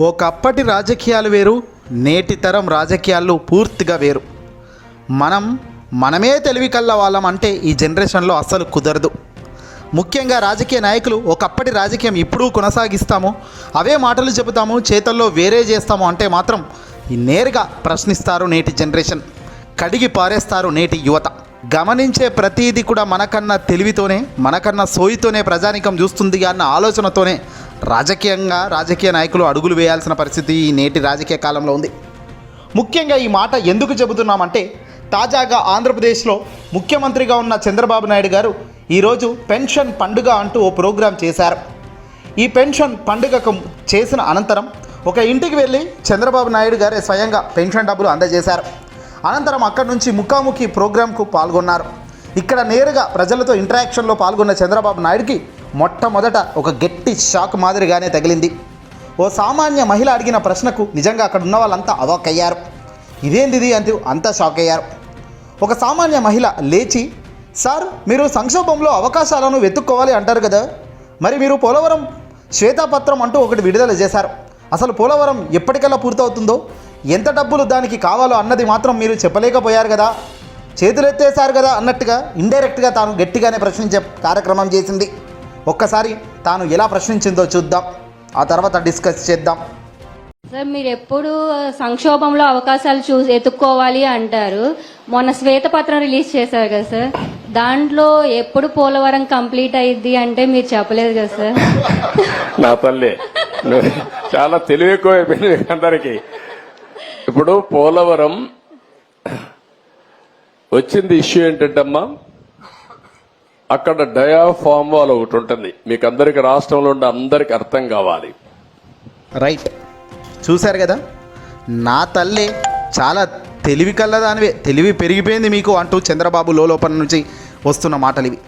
ఒకప్పటి రాజకీయాలు వేరు నేటి తరం రాజకీయాలు పూర్తిగా వేరు. మనం మనమే తెలివి కల్ల వాళ్ళం అంటే ఈ జనరేషన్లో అస్సలు కుదరదు. ముఖ్యంగా రాజకీయ నాయకులు ఒకప్పటి రాజకీయం ఇప్పుడు కొనసాగిస్తాము అవే మాటలు చెబుతాము చేతల్లో వేరే చేస్తాము అంటే మాత్రం నేరుగా ప్రశ్నిస్తారు నేటి జనరేషన్ కడిగి పారేస్తారు నేటి యువత. గమనించే ప్రతీది కూడా మనకన్నా తెలివితోనే మనకన్నా సోయితోనే ప్రజానికం చూస్తుంది అన్న ఆలోచనతోనే రాజకీయంగా రాజకీయ నాయకులు అడుగులు వేయాల్సిన పరిస్థితి ఈ నేటి రాజకీయ కాలంలో ఉంది. ముఖ్యంగా ఈ మాట ఎందుకు చెబుతున్నామంటే తాజాగా ఆంధ్రప్రదేశ్లో ముఖ్యమంత్రిగా ఉన్న చంద్రబాబు నాయుడు గారు ఈరోజు పెన్షన్ పండుగ అంటూ ఓ ప్రోగ్రాం చేశారు. ఈ పెన్షన్ పండుగకు చేసిన అనంతరం ఒక ఇంటికి వెళ్ళి చంద్రబాబు నాయుడు గారే స్వయంగా పెన్షన్ డబ్బులు అందజేశారు. అనంతరం అక్కడి నుంచి ముఖాముఖి ప్రోగ్రాంకు పాల్గొన్నారు. ఇక్కడ నేరుగా ప్రజలతో ఇంటరాక్షన్లో పాల్గొన్న చంద్రబాబు నాయుడుకి మొట్టమొదట ఒక గట్టి షాక్ మాదిరిగానే తగిలింది. ఓ సామాన్య మహిళ అడిగిన ప్రశ్నకు నిజంగా అక్కడ ఉన్న వాళ్ళంతా అవాకయ్యారు ఇదేంటిది అంటూ అంతా షాక్ అయ్యారు. ఒక సామాన్య మహిళ లేచి సార్ మీరు సంక్షోభంలో అవకాశాలను వెతుక్కోవాలి అంటారు కదా. మరి మీరు పోలవరం శ్వేతాపత్రం అంటూ ఒకటి విడుదల చేశారు. అసలు పోలవరం ఎప్పటికల్లా పూర్తవుతుందో ఎంత డబ్బులు దానికి కావాలో అన్నది మాత్రం మీరు చెప్పలేకపోయారు కదా. చేతులెత్తేశారు కదా అన్నట్టుగా ఇండైరెక్ట్గా తాను గట్టిగానే ప్రశ్నించే కార్యక్రమం చేసింది. ఒక్కసారి తాను ఎలా ప్రశ్నించిందో చూద్దాం. ఆ తర్వాత డిస్కస్ చేద్దాం. సార్ మీరు ఎప్పుడు సంక్షోభంలో అవకాశాలు చూసి ఎత్తుక్కోవాలి అంటారు. మొన్న శ్వేతపత్రం రిలీజ్ చేశారు కదా సార్. దాంట్లో ఎప్పుడు పోలవరం కంప్లీట్ అయ్యిద్ది అంటే మీరు చెప్పలేదు కదా సార్. నా తల్లి. చాలా తెలివి ఎక్కువ అందరికి. ఇప్పుడు పోలవరం వచ్చింది ఇష్యూ ఏంటంటమ్మా? అక్కడ డయాఫామ్ వాల్ ఒకటి ఉంటుంది. మీకు అందరికి రాష్ట్రంలో ఉండే అందరికి అర్థం కావాలి. రైట్ చూశారు కదా? నా తల్లి చాలా తెలివి కల్లదానివే తెలివి పెరిగిపోయింది మీకు అంటూ చంద్రబాబు లోపల నుంచి వస్తున్న మాటలు ఇవి.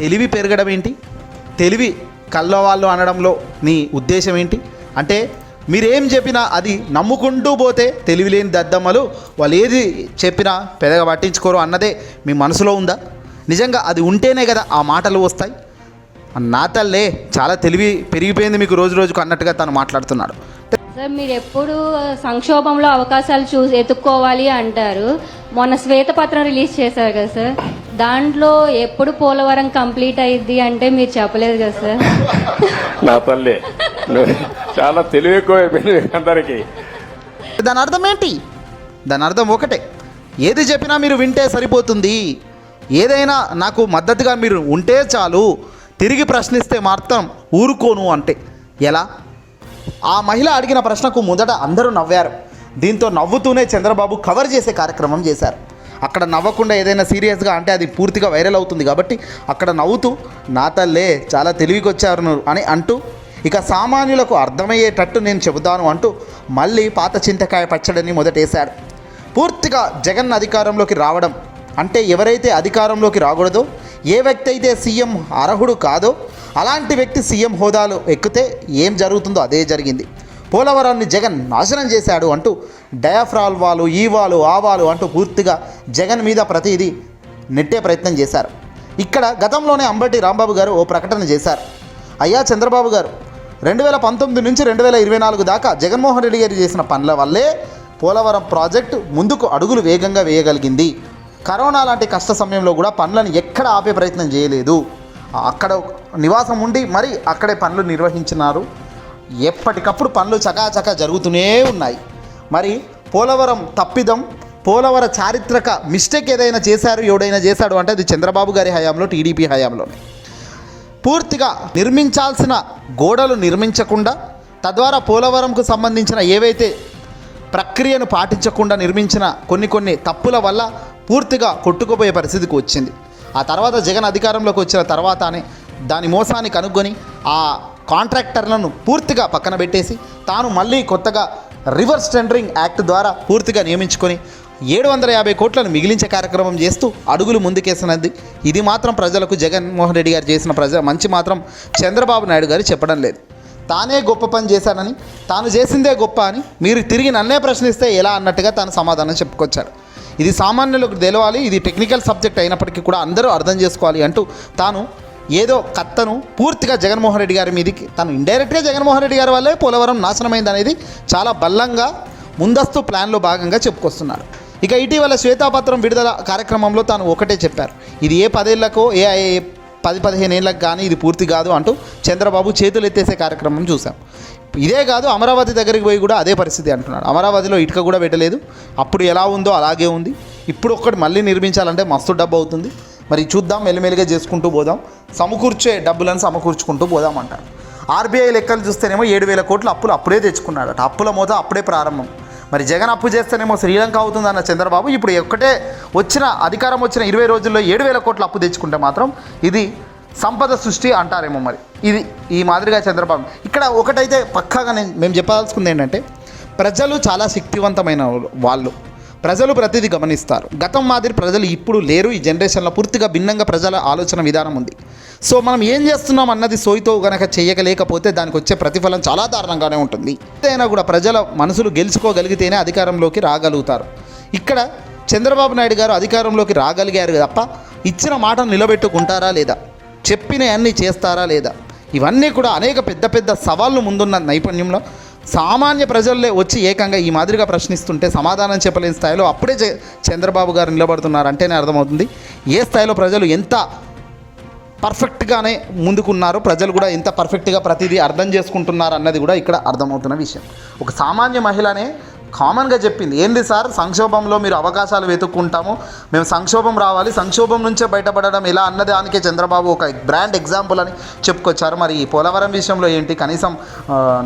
తెలివి పెరగడం ఏంటి? తెలివి కల్లవాళ్ళు అనడంలో నీ ఉద్దేశం ఏంటి? అంటే మీరేం చెప్పినా అది నమ్ముకుంటూ పోతే తెలివి లేని దద్దమ్మలు వాళ్ళు ఏది చెప్పినా పెద్దగా పట్టించుకోరు అన్నదే మీ మనసులో ఉందా? నిజంగా అది ఉంటేనే కదా ఆ మాటలు వస్తాయి. నా తల్లే చాలా తెలివి పెరిగిపోయింది మీకు రోజు రోజుకు అన్నట్టుగా తను మాట్లాడుతున్నాడు. సార్ మీరు ఎప్పుడు సంక్షోభంలో అవకాశాలు చూసి ఎత్తుక్కోవాలి అంటారు. మొన్న శ్వేతపత్రం రిలీజ్ చేశారు కదా సార్. దాంట్లో ఎప్పుడు పోలవరం కంప్లీట్ అయ్యిద్ది అంటే మీరు చెప్పలేదు కదా సార్. నా తల్లి. చాలా తెలివి అందరికి. దాని అర్థం ఏంటి? దాని అర్థం ఒకటే. ఏది చెప్పినా మీరు వింటే సరిపోతుంది. ఏదైనా నాకు మద్దతుగా మీరు ఉంటే చాలు తిరిగి ప్రశ్నిస్తే మాత్రం ఊరుకోను అంటే. ఎలా? ఆ మహిళ అడిగిన ప్రశ్నకు మొదట అందరూ నవ్వారు. దీంతో నవ్వుతూనే చంద్రబాబు కవర్ చేసే కార్యక్రమం చేశారు. అక్కడ నవ్వకుండా ఏదైనా సీరియస్గా అంటే అది పూర్తిగా వైరల్ అవుతుంది కాబట్టి అక్కడ నవ్వుతూ నా తల్లే చాలా తెలివికొచ్చారు అని అంటూ ఇక సామాన్యులకు అర్థమయ్యేటట్టు నేను చెబుతాను అంటూ మళ్ళీ పాత చింతకాయ పచ్చడిని మొదటేశాడు పూర్తిగా జగన్ అధికారంలోకి రావడం అంటే ఎవరైతే అధికారంలోకి రాకూడదో ఏ వ్యక్తి అయితే సీఎం అర్హుడు కాదో అలాంటి వ్యక్తి సీఎం హోదాలో ఎక్కితే ఏం జరుగుతుందో అదే జరిగింది. పోలవరాన్ని జగన్ నాశనం చేశాడు అంటూ డయాఫ్రాల్ వాళ్ళు ఈవాలు ఆ వాలు అంటూ పూర్తిగా జగన్ మీద ప్రతిదీ నెట్టే ప్రయత్నం చేశారు. ఇక్కడ గతంలోనే అంబటి రాంబాబు గారు ఓ ప్రకటన చేశారు. అయ్యా చంద్రబాబు గారు రెండు వేల పంతొమ్మిది నుంచి రెండు వేల ఇరవై నాలుగు దాకా జగన్మోహన్ రెడ్డి గారు చేసిన పనుల వల్లే పోలవరం ప్రాజెక్టు ముందుకు అడుగులు వేగంగా వేయగలిగింది. కరోనా లాంటి కష్ట సమయంలో కూడా పనులను ఎక్కడ ఆపే ప్రయత్నం చేయలేదు. అక్కడ నివాసం ఉండి మరి అక్కడే పనులు నిర్వహించినారు. ఎప్పటికప్పుడు పనులు చకాచకా జరుగుతూనే ఉన్నాయి. మరి పోలవరం తప్పిదం పోలవర చారిత్రక మిస్టేక్ ఏదైనా చేశారు ఎవడైనా చేశాడు అంటే అది చంద్రబాబు గారి హయాంలో టీడీపీ హయాంలోనే. పూర్తిగా నిర్మించాల్సిన గోడలు నిర్మించకుండా తద్వారా పోలవరంకు సంబంధించిన ఏవైతే ప్రక్రియను పాటించకుండా నిర్మించిన కొన్ని కొన్ని తప్పుల వల్ల పూర్తిగా కొట్టుకుపోయే పరిస్థితికి వచ్చింది. ఆ తర్వాత జగన్ అధికారంలోకి వచ్చిన తర్వాతనే దాని మోసాన్ని కనుక్కొని ఆ కాంట్రాక్టర్లను పూర్తిగా పక్కన పెట్టేసి తాను మళ్ళీ కొత్తగా రివర్స్ టెండరింగ్ యాక్ట్ ద్వారా పూర్తిగా నియమించుకొని ఏడు వందల యాభై కోట్లను మిగిలించే కార్యక్రమం చేస్తూ అడుగులు ముందుకేసినది. ఇది మాత్రం ప్రజలకు జగన్మోహన్ రెడ్డి గారు చేసిన ప్రజ మంచి మాత్రం చంద్రబాబు నాయుడు గారు చెప్పడం లేదు. తానే గొప్ప పని చేశానని తాను చేసిందే గొప్ప అని మీరు తిరిగి నన్నే ప్రశ్నిస్తే ఎలా అన్నట్టుగా తాను సమాధానం చెప్పుకొచ్చాడు ఇది సామాన్యులకు తెలవాలి ఇది టెక్నికల్ సబ్జెక్ట్ అయినప్పటికీ కూడా అందరూ అర్థం చేసుకోవాలి అంటూ తాను ఏదో కత్తను పూర్తిగా జగన్మోహన్ రెడ్డి గారి మీదకి తను ఇండైరెక్ట్గా జగన్మోహన్ రెడ్డి గారి వల్లే పోలవరం నాశనమైంది అనేది చాలా బలంగా ముందస్తు ప్లాన్లో భాగంగా చెప్పుకొస్తున్నారు. ఇక ఇటీవల శ్వేతాపత్రం విడుదల కార్యక్రమంలో తాను ఒకటే చెప్పారు. ఇది ఏ పదేళ్ళకో ఏ పది పదిహేను ఏళ్ళకి కానీ ఇది పూర్తి కాదు అంటూ చంద్రబాబు చేతులు ఎత్తేసే కార్యక్రమం చూసాం ఇదే కాదు అమరావతి దగ్గరికి పోయి కూడా అదే పరిస్థితి అంటున్నాడు. అమరావతిలో ఇటుక కూడా పెట్టలేదు. అప్పుడు ఎలా ఉందో అలాగే ఉంది. ఇప్పుడు ఒక్కటి మళ్ళీ నిర్మించాలంటే మస్తు డబ్బు అవుతుంది. మరి చూద్దాం మెల్లిమెల్లిగా చేసుకుంటూ పోదాం. సమకూర్చే డబ్బులను సమకూర్చుకుంటూ పోదాం అంటారు ఆర్బీఐ లెక్కలు చూస్తేనేమో ఏడు వేల కోట్లు అప్పులు అప్పుడే తెచ్చుకున్నాడట. అప్పుల మోత అప్పుడే ప్రారంభం. మరి జగన్ అప్పు చేస్తేనేమో శ్రీలంక అవుతుందన్న చంద్రబాబు ఇప్పుడు ఒక్కటే వచ్చిన అధికారం వచ్చిన ఇరవై రోజుల్లో ఏడు వేల కోట్ల అప్పు తెచ్చుకుంటే మాత్రం ఇది సంపద సృష్టి అంటారేమో మరి. ఇది ఈ మాదిరిగా చంద్రబాబు. ఇక్కడ ఒకటైతే పక్కాగా నేను మేము చెప్పాల్సింది ఏంటంటే ప్రజలు చాలా శక్తివంతమైన వాళ్ళు. ప్రజలు ప్రతిదీ గమనిస్తారు. గతం మాదిరి ప్రజలు ఇప్పుడు లేరు. ఈ జనరేషన్లో పూర్తిగా భిన్నంగా ప్రజల ఆలోచన విధానం ఉంది. సో మనం ఏం చేస్తున్నాం అన్నది సోయితో గనక చేయగలేకపోతే దానికి వచ్చే ప్రతిఫలం చాలా దారుణంగానే ఉంటుంది. ఏదైనా కూడా ప్రజల మనసులు గెలుచుకోగలిగితేనే అధికారంలోకి రాగలుగుతారు. ఇక్కడ చంద్రబాబు నాయుడు గారు అధికారంలోకి రాగలిగారు తప్ప ఇచ్చిన మాటను నిలబెట్టుకుంటారా లేదా? చెప్పిన అన్నీ చేస్తారా లేదా? ఇవన్నీ కూడా అనేక పెద్ద పెద్ద సవాళ్ళు ముందున్న నైపుణ్యంలో సామాన్య ప్రజల్లే వచ్చి ఏకంగా ఈ మాదిరిగా ప్రశ్నిస్తుంటే సమాధానం చెప్పలేని స్థాయిలో అప్పుడే చే- చంద్రబాబు గారు నిలబడుతున్నారు అంటేనే అర్థమవుతుంది. ఏ స్థాయిలో ప్రజలు ఎంత పర్ఫెక్ట్గానే ముందుకున్నారు ప్రజలు కూడా ఎంత పర్ఫెక్ట్గా ప్రతిదీ అర్థం చేసుకుంటున్నారు అన్నది కూడా ఇక్కడ అర్థమవుతున్న విషయం. ఒక సామాన్య మహిళనే కామన్గా చెప్పింది. ఏంది సార్? సంక్షోభంలో మీరు అవకాశాలు వెతుక్కుంటాము. మేము సంక్షోభం రావాలి. సంక్షోభం నుంచే బయటపడడం ఎలా అన్నదానికే చంద్రబాబు ఒక బ్రాండ్ ఎగ్జాంపుల్ అని చెప్పుకొచ్చారు. మరి ఈ పోలవరం విషయంలో ఏంటి? కనీసం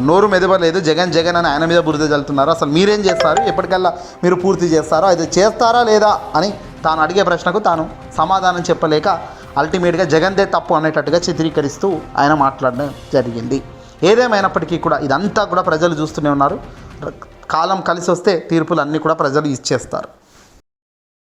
నోరు మెదవలేదు. జగన్ జగన్ అని ఆయన మీద బురద జల్లుతున్నారు అసలు మీరేం చేస్తారు? ఎప్పటికల్లా మీరు పూర్తి చేస్తారో? అది చేస్తారా లేదా అని తాను అడిగే ప్రశ్నకు తాను సమాధానం చెప్పలేక అల్టిమేట్గా జగన్దే తప్పు అనేటట్టుగా చిత్రీకరిస్తూ ఆయన మాట్లాడడం జరిగింది. ఏదేమైనప్పటికీ కూడా ఇదంతా కూడా ప్రజలు చూస్తూనే ఉన్నారు. కాలం కలిసి వస్తే తీర్పులు అన్నీ కూడా ప్రజలు ఇచ్చేస్తారు.